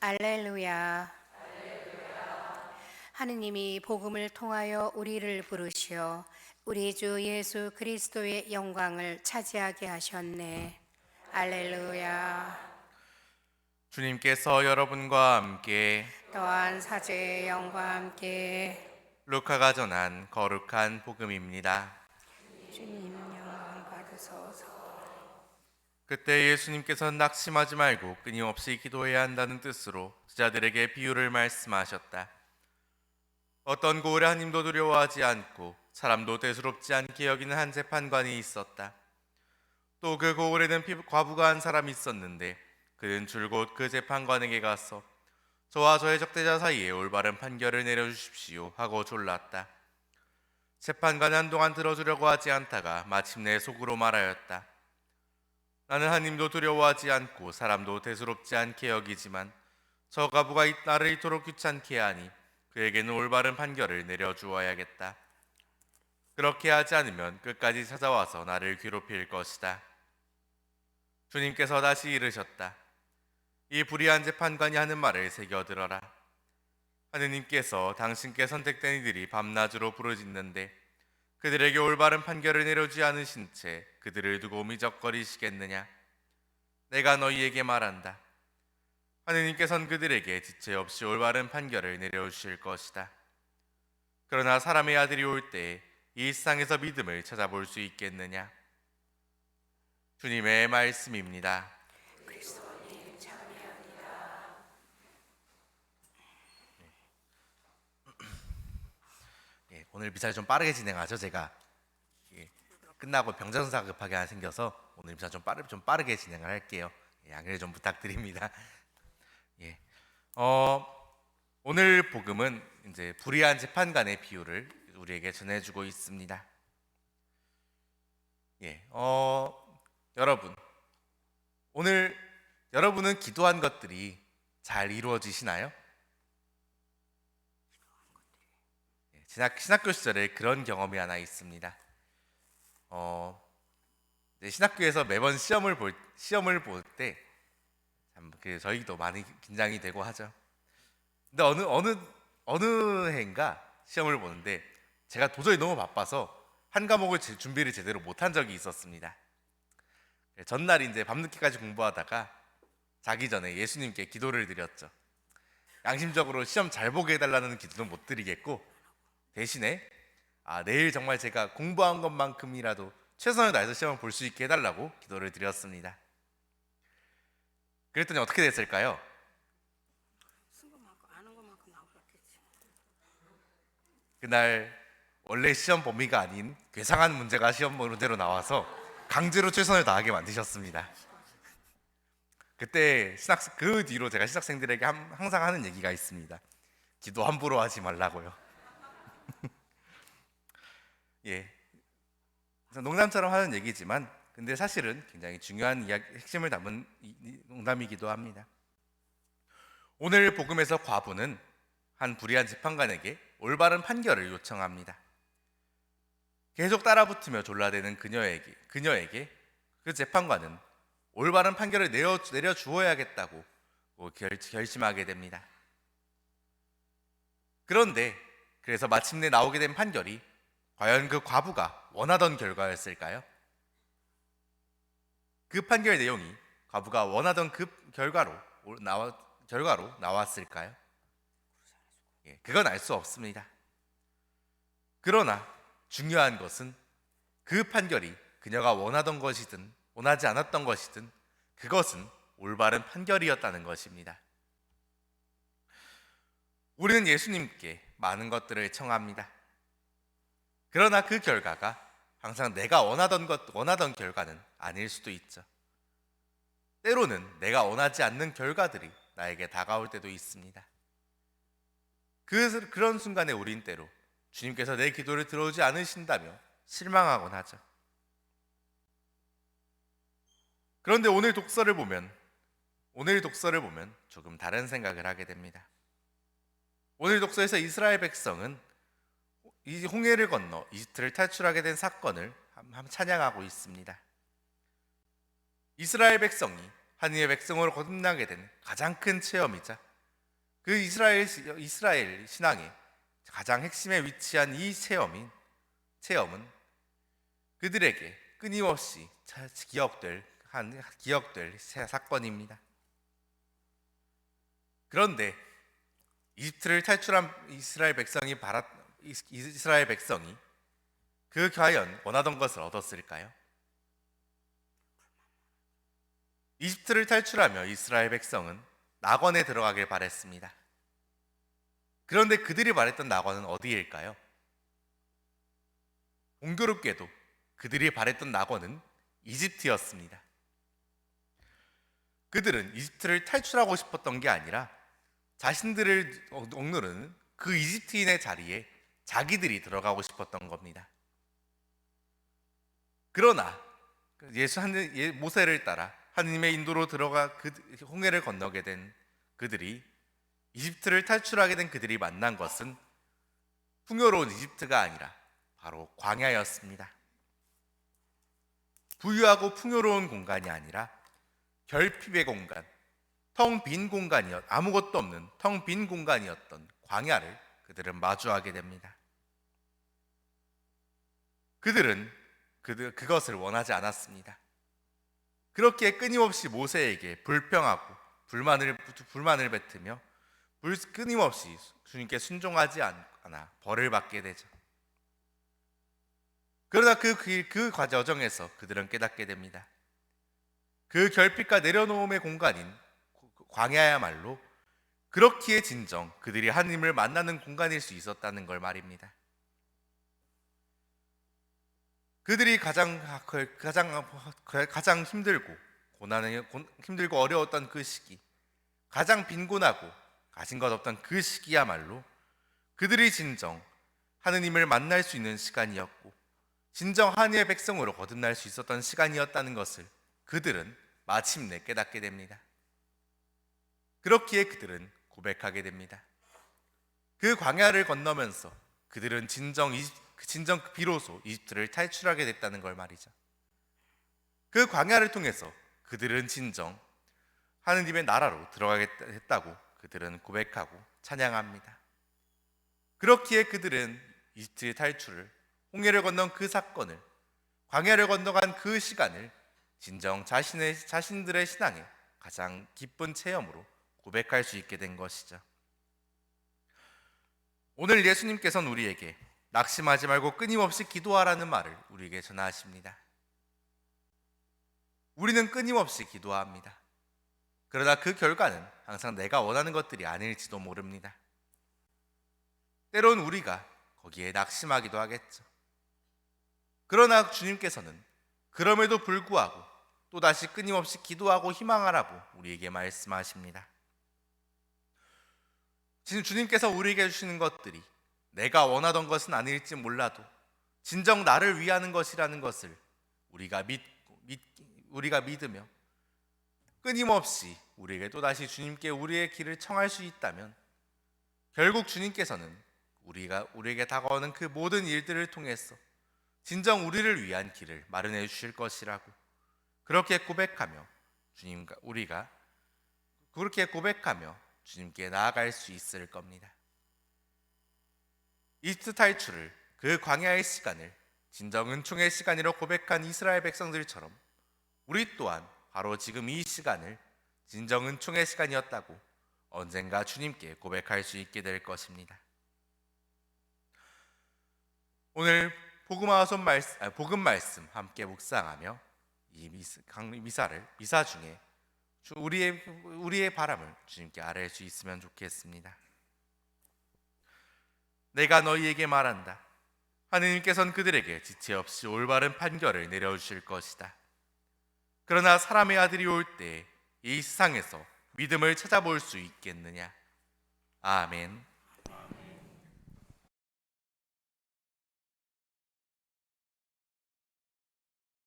알렐루야. 하느님이 복음을 통하여 우리를 부르시어 우리 주 예수 그리스도의 영광을 차지하게 하셨네. 알렐루야. 주님께서 여러분과 함께 또한 사제의 영과 함께 루카가 전한 거룩한 복음입니다. 주님 영광 받으소서. 그때 예수님께서는 낙심하지 말고 끊임없이 기도해야 한다는 뜻으로 제자들에게 비유를 말씀하셨다. 어떤 고을에 한 님도 두려워하지 않고 사람도 대수롭지 않게 여기는 한 재판관이 있었다. 또 그 고을에는 피- 과부가 한 사람이 있었는데 그는 줄곧 그 재판관에게 가서 저와 저의 적대자 사이에 올바른 판결을 내려주십시오 하고 졸랐다. 재판관은 한동안 들어주려고 하지 않다가 마침내 속으로 말하였다. 나는 하님도 두려워하지 않고 사람도 대수롭지 않게 여기지만 저 가부가 이- 나를 이토록 귀찮게 하니 그에게는 올바른 판결을 내려주어야겠다. 그렇게 하지 않으면 끝까지 찾아와서 나를 괴롭힐 것이다. 주님께서 다시 이르셨다. 이 불의한 재판관이 하는 말을 새겨 들어라. 하느님께서 당신께 선택된 이들이 밤낮으로 부르짖는데 그들에게 올바른 판결을 내려주지 않으신 채 그들을 두고 미적거리시겠느냐? 내가 너희에게 말한다. 하느님께선 그들에게 지체 없이 올바른 판결을 내려주실 것이다. 그러나 사람의 아들이 올 때에 이 세상에서 믿음을 찾아볼 수 있겠느냐? 주님의 말씀입니다. 예, 오늘 미사를 좀 빠르게 진행하죠, 제가. 예, 끝나고 병전사 급하게 하나 생겨서 오늘 미사 좀 빠르 좀 빠르게 진행을 할게요. 예, 양해를 좀 부탁드립니다. 예, 어, 오늘 복음은 이제 불의한 재판관의 비유를 우리에게 전해주고 있습니다. 예, 어, 여러분, 오늘 여러분은 기도한 것들이 잘 이루어지시나요? 예, 신학, 신학교 시절에 그런 경험이 하나 있습니다. 어, 신학교에서 매번 시험을 볼 시험을 볼 때 참 그 저희도 많이 긴장이 되고 하죠. 근데 어느 어느 어느 해인가 시험을 보는데 제가 도저히 너무 바빠서 한 과목을 제- 준비를 제대로 못한 적이 있었습니다. 예, 전날 이제 밤늦게까지 공부하다가 자기 전에 예수님께 기도를 드렸죠. 양심적으로 시험 잘 보게 해달라는 기도는 못 드리겠고 대신에 아, 내일 정말 제가 공부한 것만큼이라도 최선을 다해서 시험을 볼 수 있게 해달라고 기도를 드렸습니다. 그랬더니 어떻게 됐을까요? 그날 원래 시험 범위가 아닌 괴상한 문제가 시험 문제로 나와서 강제로 최선을 다하게 만드셨습니다. 그때 신학 그 뒤로 제가 신학생들에게 함- 항상 하는 얘기가 있습니다. 기도 함부로 하지 말라고요. 예, 농담처럼 하는 얘기지만 근데 사실은 굉장히 중요한 이야기, 핵심을 담은 농담이기도 합니다. 오늘 복음에서 과부는 한 불의한 재판관에게 올바른 판결을 요청합니다. 계속 따라붙으며 졸라대는 그녀에게 그녀에게 그 재판관은 올바른 판결을 내려 내려 주어야겠다고 결, 결심하게 됩니다. 그런데 그래서 마침내 나오게 된 판결이 과연 그 과부가 원하던 결과였을까요? 그 판결 내용이 과부가 원하던 그 결과로 나와 결과로 나왔을까요? 예, 그건 알 수 없습니다. 그러나 중요한 것은 그 판결이 그녀가 원하던 것이든 원하지 않았던 것이든 그것은 올바른 판결이었다는 것입니다. 우리는 예수님께 많은 것들을 청합니다. 그러나 그 결과가 항상 내가 원하던 것 원하던 결과는 아닐 수도 있죠. 때로는 내가 원하지 않는 결과들이 나에게 다가올 때도 있습니다. 그, 그런 순간에 우린 때로 주님께서 내 기도를 들어오지 않으신다며 실망하곤 하죠. 그런데 오늘 독서를 보면 오늘 독서를 보면 조금 다른 생각을 하게 됩니다. 오늘 독서에서 이스라엘 백성은 이 홍해를 건너 이집트를 탈출하게 된 사건을 찬양하고 있습니다. 이스라엘 백성이 하나님의 백성으로 거듭나게 된 가장 큰 체험이자 그 이스라엘 이스라엘 신앙의 가장 핵심에 위치한 이 체험인 체험은 그들에게 끊임없이 차- 기억될 한 기억될 새 사건입니다. 그런데 이집트를 탈출한 이스라엘 백성이 이스- 이스라엘 백성이 그 과연 원하던 것을 얻었을까요? 이집트를 탈출하며 이스라엘 백성은 낙원에 들어가길 바랬습니다. 그런데 그들이 바랬던 낙원은 어디일까요? 공교롭게도 그들이 바랬던 낙원은 이집트였습니다. 그들은 이집트를 탈출하고 싶었던 게 아니라 자신들을 억- 억누르는 그 이집트인의 자리에 자기들이 들어가고 싶었던 겁니다. 그러나 그 예수 하늘 예- 모세를 따라 하느님의 인도로 들어가 그 홍해를 건너게 된 그들이 이집트를 탈출하게 된 그들이 만난 것은 풍요로운 이집트가 아니라 바로 광야였습니다. 부유하고 풍요로운 공간이 아니라 결핍의 공간, 텅 빈 공간이었 아무것도 없는 텅 빈 공간이었던 광야를 그들은 마주하게 됩니다. 그들은 그들 그것을 원하지 않았습니다. 그렇게 끊임없이 모세에게 불평하고 불만을 불만을 뱉으며 불, 끊임없이 주님께 순종하지 않아 벌을 받게 되죠. 그러나 그, 그, 그 과정에서 그들은 깨닫게 됩니다. 그 결핍과 내려놓음의 공간인 광야야말로 그렇기에 진정 그들이 하나님을 만나는 공간일 수 있었다는 걸 말입니다. 그들이 가장 가장 가장 힘들고 고난을 고- 힘들고 어려웠던 그 시기, 가장 빈곤하고 가진 것 없던 그 시기야말로 그들이 진정 하느님을 만날 수 있는 시간이었고 진정 하나님의 백성으로 거듭날 수 있었던 시간이었다는 것을 그들은 마침내 깨닫게 됩니다. 그렇기에 그들은 고백하게 됩니다. 그 광야를 건너면서 그들은 진정 이집, 진정 비로소 이집트를 탈출하게 됐다는 걸 말이죠. 그 광야를 통해서 그들은 진정 하느님의 나라로 들어가겠다고 그들은 고백하고 찬양합니다. 그렇기에 그들은 이집트의 탈출을 홍해를 건넌 그 사건을 광야를 건너간 그 시간을 진정 자신의 자신들의 신앙의 가장 기쁜 체험으로 고백할 수 있게 된 것이죠. 오늘 예수님께서는 우리에게 낙심하지 말고 끊임없이 기도하라는 말을 우리에게 전하십니다. 우리는 끊임없이 기도합니다. 그러나 그 결과는 항상 내가 원하는 것들이 아닐지도 모릅니다. 때론 우리가 거기에 낙심하기도 하겠죠. 그러나 주님께서는 그럼에도 불구하고 또다시 끊임없이 기도하고 희망하라고 우리에게 말씀하십니다. 지금 주님께서 우리에게 주시는 것들이 내가 원하던 것은 아닐지 몰라도 진정 나를 위하는 것이라는 것을 우리가 믿고 믿, 우리가 믿으며 끊임없이 우리에게 또 다시 주님께 우리의 길을 청할 수 있다면 결국 주님께서는 우리가 우리에게 다가오는 그 모든 일들을 통해서 진정 우리를 위한 길을 마련해 주실 것이라고 그렇게 고백하며 주님과 우리가 그렇게 고백하며 주님께 나아갈 수 있을 겁니다. 이집트 탈출을 그 광야의 시간을 진정 은총의 시간이라 고백한 이스라엘 백성들처럼 우리 또한 바로 지금 이 시간을 진정 은총의 시간이었다고 언젠가 주님께 고백할 수 있게 될 것입니다. 오늘 복음화손 말씀, 아, 복음 말씀 함께 묵상하며 이 미사, 강- 미사를 미사 중에 주- 우리의 우리의 바람을 주님께 아뢰 수 있으면 좋겠습니다. 내가 너희에게 말한다. 하느님께서는 그들에게 지체 없이 올바른 판결을 내려 주실 것이다. 그러나 사람의 아들이 올 때 이 세상에서 믿음을 찾아볼 수 있겠느냐? 아멘.